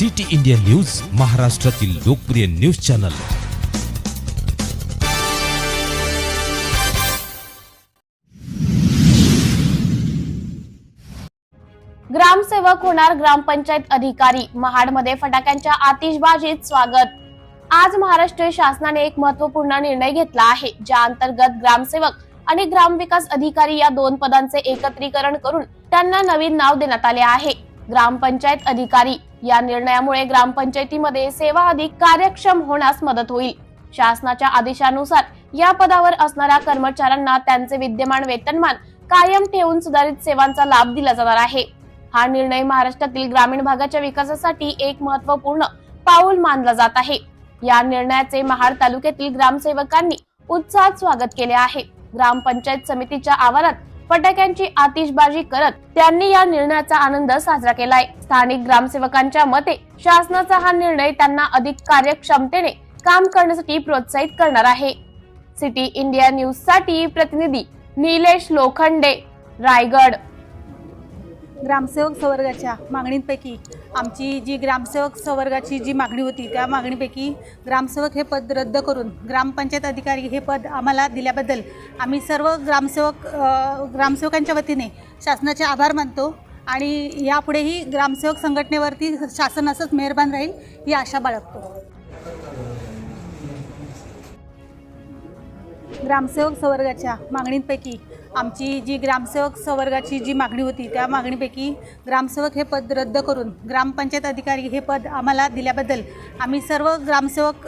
City India news महाराष्ट्रातील लोकप्रिय news channel. ग्रामसेवक होणार ग्रामपंचायत अधिकारी. महाडमध्ये फटाक्यांच्या आतिषबाजीत स्वागत. आज महाराष्ट्र शासनाने एक महत्त्वपूर्ण निर्णय घेतला आहे ज्या अंतर्गत ग्रामसेवक आणि ग्रामविकास अधिकारी या दोन पदांचे एकत्रीकरण करून त्यांना नवीन नाव देण्यात आले आहे. ग्रामपंचायत अधिकारी. या निर्णयामुळे ग्रामपंचायतीमध्ये सेवा अधिक कार्यक्षम होण्यास मदत होईल. शासनाच्या आदेशानुसार या पदावर असणाऱ्या कर्मचाऱ्यांना त्यांचे विद्यमान वेतनमान कायम ठेवून सुधारित सेवांचा लाभ दिला जाणार आहे. हा निर्णय महाराष्ट्रातील ग्रामीण भागाच्या विकासासाठी एक महत्त्वपूर्ण पाऊल मानला जात आहे. या निर्णयाचे महाड तालुक्यातील ग्रामसेवकांनी उत्साहात स्वागत केले आहे. ग्रामपंचायत समितीच्या आवारात फटाक्यांची आतिषबाजी करत त्यांनी या निर्णयाचा आनंद साजरा केलाय. स्थानिक ग्रामसेवकांच्या मते शासनाचा हा निर्णय त्यांना अधिक कार्यक्षमतेने काम करण्यासाठी प्रोत्साहित करणार आहे. सिटी इंडिया न्यूजसाठी प्रतिनिधी निलेश लोखंडे रायगड. ग्रामसेवक संवर्गाच्या मागणींपैकी आमची जी ग्रामसेवक संवर्गाची जी मागणी होती त्या मागणीपैकी ग्रामसेवक हे पद रद्द करून ग्रामपंचायत अधिकारी हे पद आम्हाला दिल्याबद्दल आम्ही सर्व ग्रामसेवक ग्रामसेवकांच्या वतीने शासनाचे आभार मानतो आणि यापुढेही ग्रामसेवक संघटनेवरती शासन असंच मेहरबान राहील ही आशा बाळगतो. ग्रामसेवक संवर्गाच्या मागणींपैकी आमची जी ग्रामसेवक संवर्गाची जी मागणी होती त्या मागणीपैकी ग्रामसेवक हे पद रद्द करून ग्रामपंचायत अधिकारी हे पद आम्हाला दिल्याबद्दल आम्ही सर्व ग्रामसेवक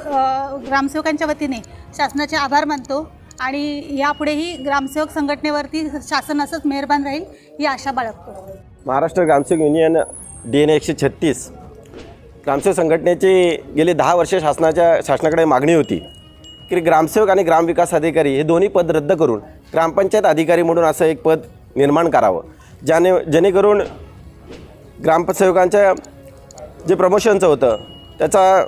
ग्रामसेवकांच्या वतीने शासनाचे आभार मानतो आणि यापुढेही ग्रामसेवक संघटनेवरती शासन असंच मेहरबान राहील ही आशा बाळगतो. महाराष्ट्र ग्रामसेवक युनियन डी एन एकशे छत्तीस. ग्रामसेवक संघटनेची गेली दहा वर्षे शासनाच्या शासनाकडे मागणी होती. की ग्रामसेवक आणि ग्रामविकास अधिकारी हे दोन्ही पद रद्द करून ग्रामपंचायत अधिकारी म्हणून असं एक पद निर्माण करावं. ज्याने जेणेकरून ग्रामसेवकांच्या जे प्रमोशनचं होतं त्याचा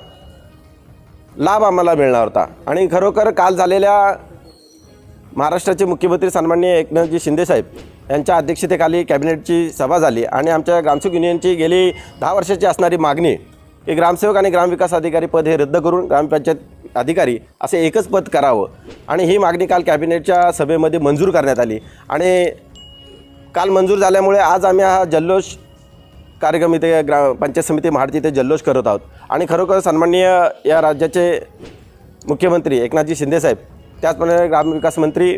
लाभ आम्हाला मिळणार होता. आणि खरोखर काल झालेल्या महाराष्ट्राचे मुख्यमंत्री सन्माननीय एकनाथजी शिंदेसाहेब यांच्या अध्यक्षतेखाली कॅबिनेटची सभा झाली आणि आमच्या ग्रामसेवक युनियनची गेली दहा वर्षाची असणारी मागणी की ग्रामसेवक आणि ग्रामविकास अधिकारी पद हे रद्द करून ग्रामपंचायत अधिकारी असे एकच पद करावं. आणि ही मागणी काल कॅबिनेटच्या सभेमध्ये मंजूर करण्यात आली. आणि काल मंजूर झाल्यामुळे आज आम्ही हा जल्लोष कार्यक्रम इथे ग्रा पंचायत समिती महाडची इथे जल्लोष करत आहोत. आणि खरोखर सन्माननीय या राज्याचे मुख्यमंत्री एकनाथजी शिंदेसाहेब त्याचप्रमाणे ग्रामविकास मंत्री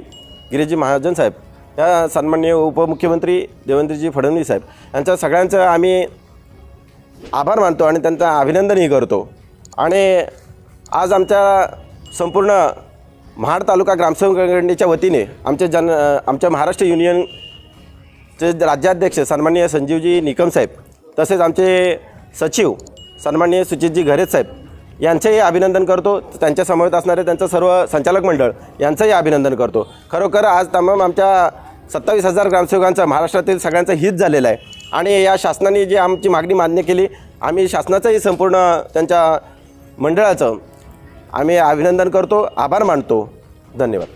गिरीजी महाजन साहेब या सन्माननीय उपमुख्यमंत्री देवेंद्रजी फडणवीस साहेब यांच्या सगळ्यांचं आम्ही आभार मानतो आणि त्यांचं अभिनंदनही करतो. आणि आज आमच्या संपूर्ण महाड तालुका ग्रामसेवक वतीने आमच्या जन आमच्या महाराष्ट्र युनियनचे राज्याध्यक्ष सन्माननीय संजीवजी निकम साहेब तसेच आमचे सचिव सन्माननीय सुचितजी घरेत साहेब यांचंही अभिनंदन करतो. त्यांच्या समवेत असणारे त्यांचं सर्व संचालक मंडळ यांचंही अभिनंदन करतो. खरोखर आज तमाम आमच्या सत्तावीस हजार ग्रामसेवकांचं महाराष्ट्रातील सगळ्यांचं हित झालेलं आहे. आणि या शासनाने जी आमची मागणी मान्य केली आम्ही शासनाचंही संपूर्ण त्यांच्या मंडळाचं आम्ही अभिनंदन करतो आभार मानतो. धन्यवाद.